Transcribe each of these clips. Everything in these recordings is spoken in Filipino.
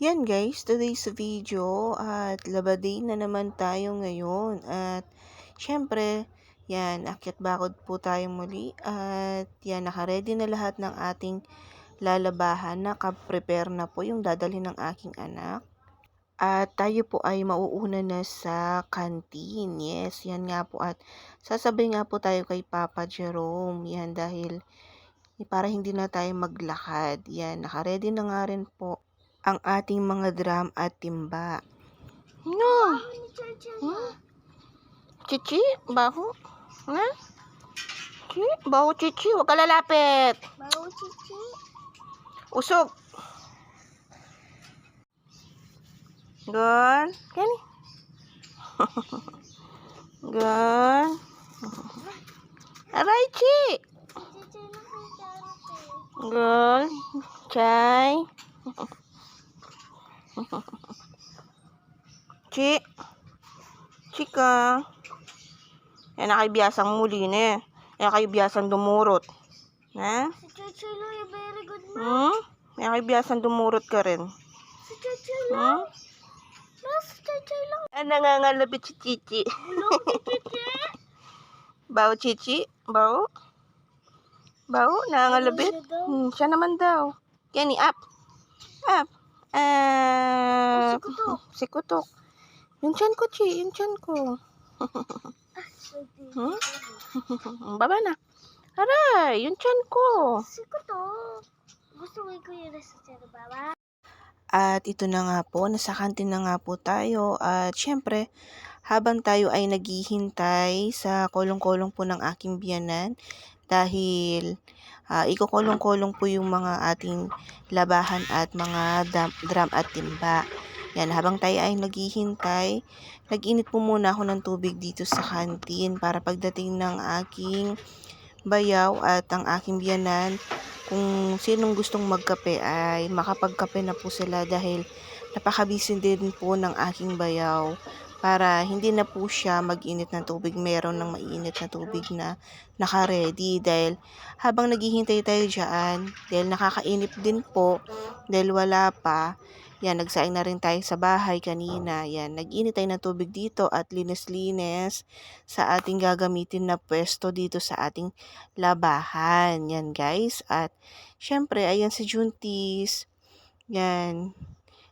Yan guys, today's video at labading na naman tayo ngayon at syempre, yan, akyat bakod po tayo muli at yan, nakaredy na lahat ng ating lalabahan, nakaprepare na po yung dadalhin ng aking anak. At tayo po ay mauuna na sa canteen. Yes, yan nga po. At sasabay nga po tayo kay Papa Jerome. Yan dahil para hindi na tayo maglakad. Yan, nakaredy na nga rin po ang ating mga drum at timba. No! Hmm? Chichi, baho? Ha? Chi, baho chichi, huwag ka lalapit. Bago chichi. Usog. Girl, kani? Girl. Aray, Chi. Chichi. Girl, Chay. Chi. Chika. Yan na kay biyasang muli na eh. Yan kay biyasang dumurot. Ha? Si Chichi Lo, yung very good man. Hmm? Yan kay biyasang dumurot ka rin. Si Chichi Lo. Hmm? No, si Chichi Lo. Ah, nangangalapit si Chichi. Hello, Chichi. Bao, Chichi? Bao? Bao? Daw? Hmm, siya naman daw. Kenny, up. Up. Ah, Kutok. Si Kutok. Yung chan ko, Chi. Yung chan ko. Hmm? Baba na. Aray, yung chan ko. Si Kutok. Gusto mo ko yun sa Sir Baba? At ito na nga po, nasa kantin na nga po tayo. At syempre, habang tayo ay naghihintay sa kolong-kolong po ng aking biyanan, dahil ah, ikukulong-kulong po yung mga ating labahan at mga dam- drum at timba. Yan, habang tayo ay naghihintay, nag-init po muna ako ng tubig dito sa kantin para pagdating ng aking bayaw at ang aking biyanan, kung sinong gustong magkape ay makapagkape na po sila dahil napakabisi din po ng aking bayaw para hindi na po siya mag-init ng tubig. Meron ng mainit na tubig na naka-ready dahil habang naghihintay tayo dyan, dahil nakakainip din po, dahil wala pa, yan, nagsaing na rin tayo sa bahay kanina. Yan, nag-init tayo ng tubig dito at linis-linis sa ating gagamitin na pwesto dito sa ating labahan. Yan, guys. At, syempre, ayan si Juntis. Yan.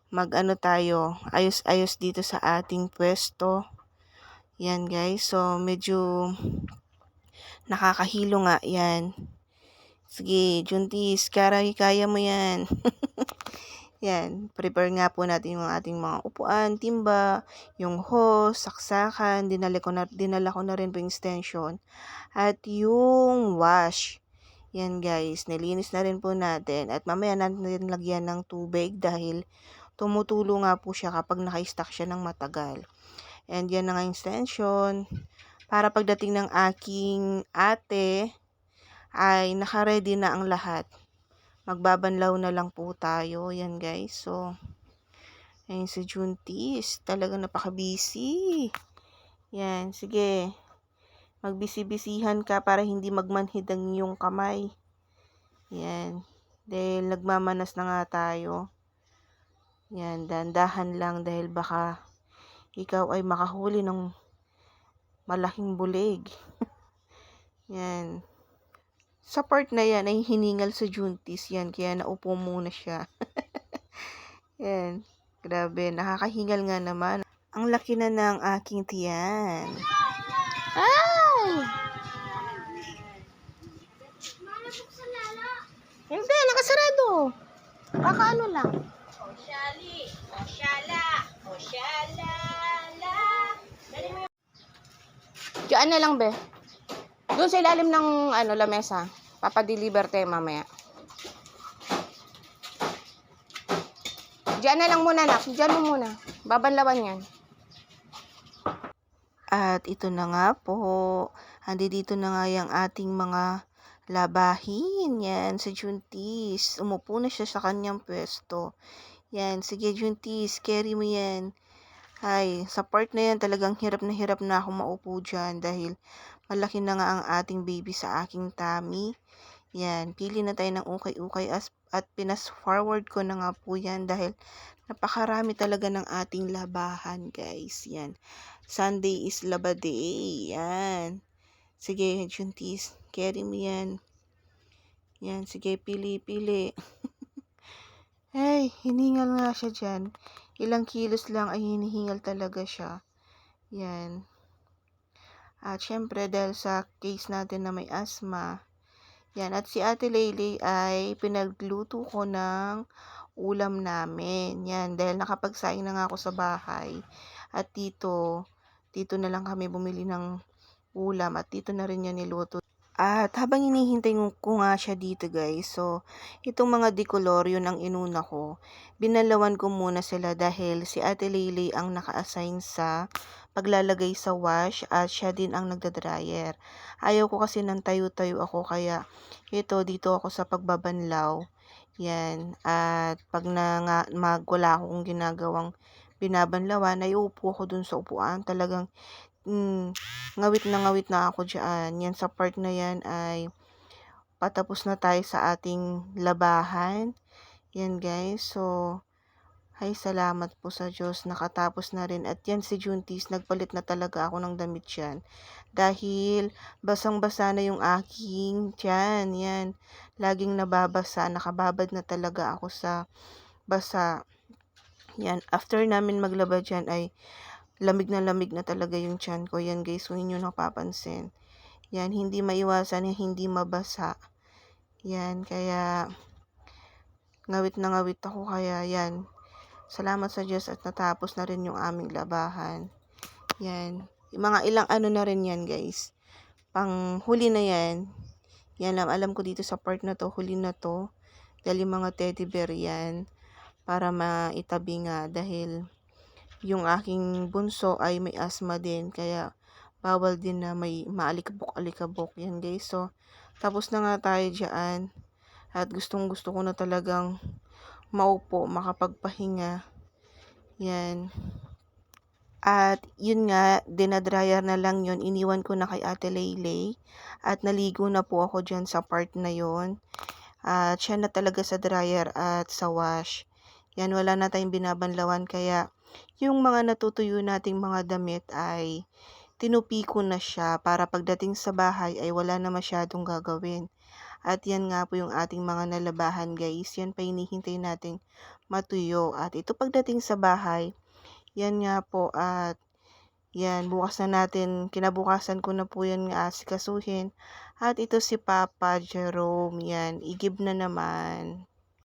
Mag-ano tayo, ayos-ayos dito sa ating pwesto. Yan, guys. So, medyo nakakahilo nga. Yan. Sige, Juntis, kaya, kaya mo yan. yan, prepare nga po natin yung ating mga upuan, timba, yung hose, saksakan, dinala ko na, dinala ko na rin po yung extension, at yung wash. Yan guys, nilinis na rin po natin at mamaya natin lagyan ng tubig dahil tumutulo nga po siya kapag naka-stack siya ng matagal. And yan na nga extension. Para pagdating ng aking ate, ay naka-ready na ang lahat. Magbabanlaw na lang po tayo. Yan guys. So, ayun si Juntis. Talagang napaka-busy. Yan. Sige. Magbisi-bisihan ka para hindi magmanhid ang iyong kamay. Yan. Dahil nagmamanas na nga tayo. Yan. Dandahan lang dahil baka ikaw ay makahuli ng malaking bulig. yan. Sa part na yan ay hiningal sa Juntis yan. Kaya naupo muna siya. yan. Grabe. Nakakahingal nga naman. Ang laki na ng aking tiyan. Ay! Hindi, nakasarado. Kakaano lang. Oshali. Oshala. Oshalala. Dali mo Diyan na lang, be. Doon sa ilalim ng ano, lamesa. Papadeliver tayo mamaya. Diyan na lang muna, nak. Diyan mo muna. Babanlawan yan. At ito na nga po. Andi dito na nga yung ating mga labahin. Yan, si Juntis. Umupo na siya sa kanyang pwesto. Yan, sige Juntis, carry mo yan. Ay, sa part na yan talagang hirap na hirap na ako maupo dyan dahil malaki na nga ang ating baby sa aking tummy. Yan, pili na tayo ng ukay-ukay as, at pinas forward ko na nga po yan dahil napakarami talaga ng ating labahan guys. Yan. Sunday is laba day. Yan. Sige, Juntis, carry mo yan. Yan, sige, pili, pili. Ay, hiningal nga siya dyan. Ilang kilos lang ay hinihingal talaga siya. Yan. At syempre, dahil sa case natin na may asthma, yan. At si Ate Leylay ay pinagluto ko ng ulam namin. Yan, dahil nakapagsaing na nga ako sa bahay. At dito, dito na lang kami bumili ng ulam at dito na rin yan niluto. At habang hinihintay ko- nga siya dito guys, so itong mga decolor yun ang inuna ko. Binalawan ko muna sila dahil si Ate Leylay ang naka-assign sa paglalagay sa wash at siya din ang nagda-dryer. Ayaw ko kasi ng tayo-tayo ako kaya ito dito ako sa pagbabanlaw. Yan. At pag na nga, mag, wala akong ginagawang binabanlawan, ay upo ako dun sa upuan. Talagang mm, ngawit na ngawit na ako dyan. Yan sa part na yan ay patapos na tayo sa ating labahan. Yan guys. So, ay salamat po sa Diyos. Nakatapos na rin. At yan si Juntis, nagpalit na talaga ako ng damit yan. Dahil basang-basa na yung aking tiyan. Yan. Laging nababasa. Nakababad na talaga ako sa basa. Yan. After namin maglaba dyan ay lamig na lamig na talaga yung tiyan ko. Yan guys, kung inyo napapansin. Yan, hindi maiwasan hindi mabasa. Yan, kaya ngawit na ngawit ako kaya yan. Salamat sa Diyos at natapos na rin yung aming labahan. Yan. Yung mga ilang ano na rin yan guys. Pang huli na yan. Yan lang, alam ko dito sa part na to, huli na to. Dahil yung mga teddy bear yan. Para maitabi nga dahil yung aking bunso ay may asthma din. Kaya bawal din na may maalikabok-alikabok. Yan guys. So, tapos na nga tayo dyan. At gustong gusto ko na talagang maupo, makapagpahinga. Yan. At yun nga, dinadryer na lang yun. Iniwan ko na kay Ate Leylay. At naligo na po ako dyan sa part na yon. At siya na talaga sa dryer at sa wash. Yan, wala na tayong binabanlawan. Kaya yung mga natutuyo nating mga damit ay tinupi ko na siya para pagdating sa bahay ay wala na masyadong gagawin. At yan nga po yung ating mga nalabahan guys. Yan pa hinihintay nating matuyo. At ito pagdating sa bahay, yan nga po at yan, bukas na natin, kinabukasan ko na po yan nga asikasuhin. At ito si Papa Jerome, yan, igib na naman.